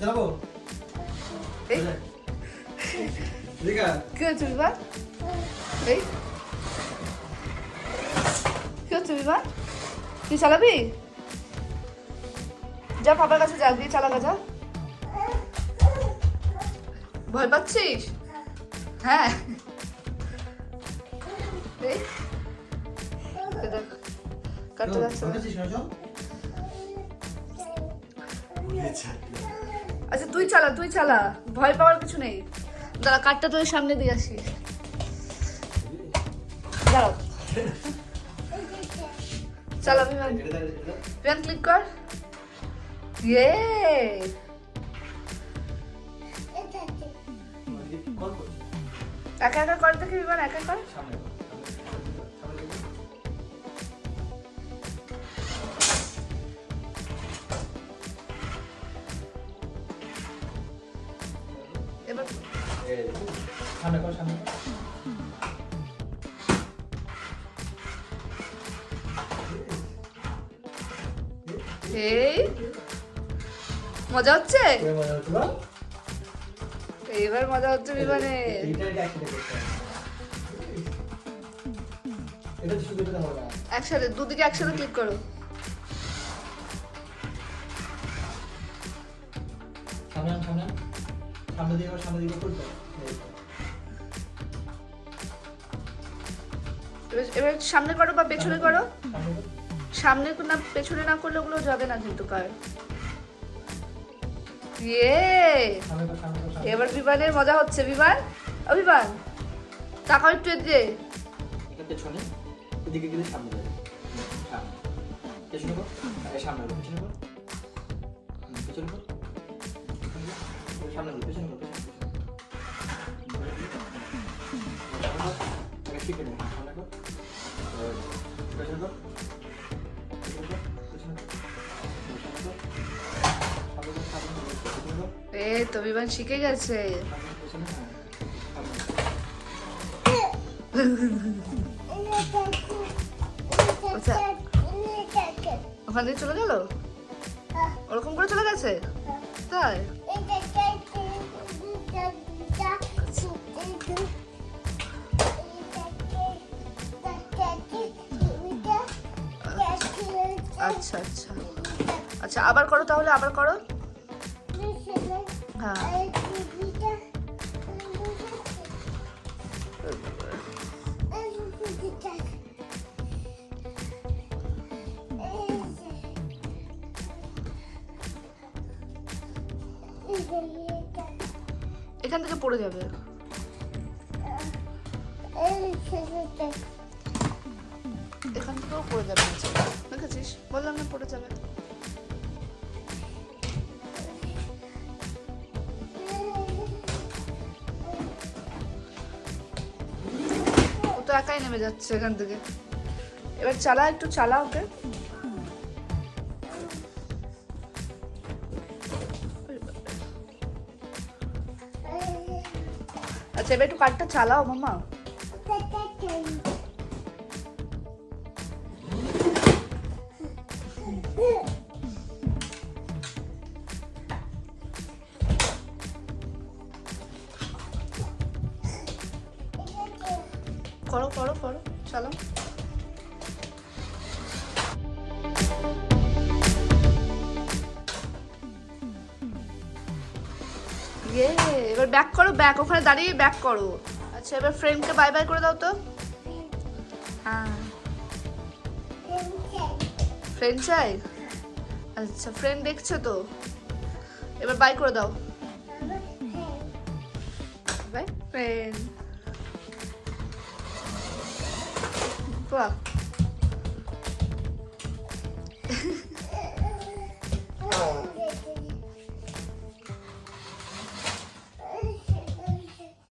চালাবো এই। কি হচ্ছে এই। কি হচ্ছে তুই চালাবি? যা পাপার কাছে যা দিয়ে চালাগা যা। ভয় পাচ্ছিস? হ্যাঁ। কাটতে যাচ্ছে আচ্ছা তুই চালা তুই চালা। ভয় পাওয়ার কিছু নেই। দাঁড়া কাঠটা তোর সামনে দিয়ে আসি। দাঁড়াও। চালা বিমান বিমান ক্লিক কর। ইয়ে। একা একা কর দেখি, বিমান, একা কর। এবার সামনে কর সামনে এই মজা হচ্ছে? এবার মজা হচ্ছে এইবার মজা হচ্ছে বিমানে। একসাথে দুদিকে একসাথে ক্লিক করো। সামনে সামনে। সামনে কর, সামনে দিকে করতে। এবার এবার সামনে করো বা পেছনে করো। সামনে না পেছনে না করলে ওগুলো যাবে না কিন্তু কার। ইয়ে। এবার বিমানের মজা হচ্ছে বিমান। ও বিমান। তাকাও একটু এদিকে। পেছনে এদিকে গেলে সামনে যাবে। সামনে। পেছনে কর সামনে কর, পেছনে কর। কর। সামনে কর, পেছনে কর, পেছনে। এই তো বিমান শিখে গেছে। আচ্ছা ওখান থেকে চলে গেল? ওরকম করে চলে গেছে? তাই? আচ্ছা আচ্ছা। আচ্ছা আবার করো তাহলে, আবার করো। হ্যাঁ। এখান থেকে পড়ে যাবে। এখান থেকেও পড়ে যাবে। দেখেছিস বললাম না, পড়ে যাবে। ও তো একাই নেমে যাচ্ছে এখান থেকে। এবার চালা, একটু চালা ওকে। আচ্ছা এবার একটু কাঠটা চালাও, মামা। করো করো করো চলো। ইয়ে এবার ব্যাক করো ব্যাক ওখানে দাঁড়িয়ে ব্যাক করো। আচ্ছা এবার ফ্রেন্ডকে বাই বাই করে দাও তো। হ্যাঁ। ফ্রেন্ড চাই? আচ্ছা ফ্রেন্ড দেখছ তো? এবার বাই করে দাও। Bye friend Well.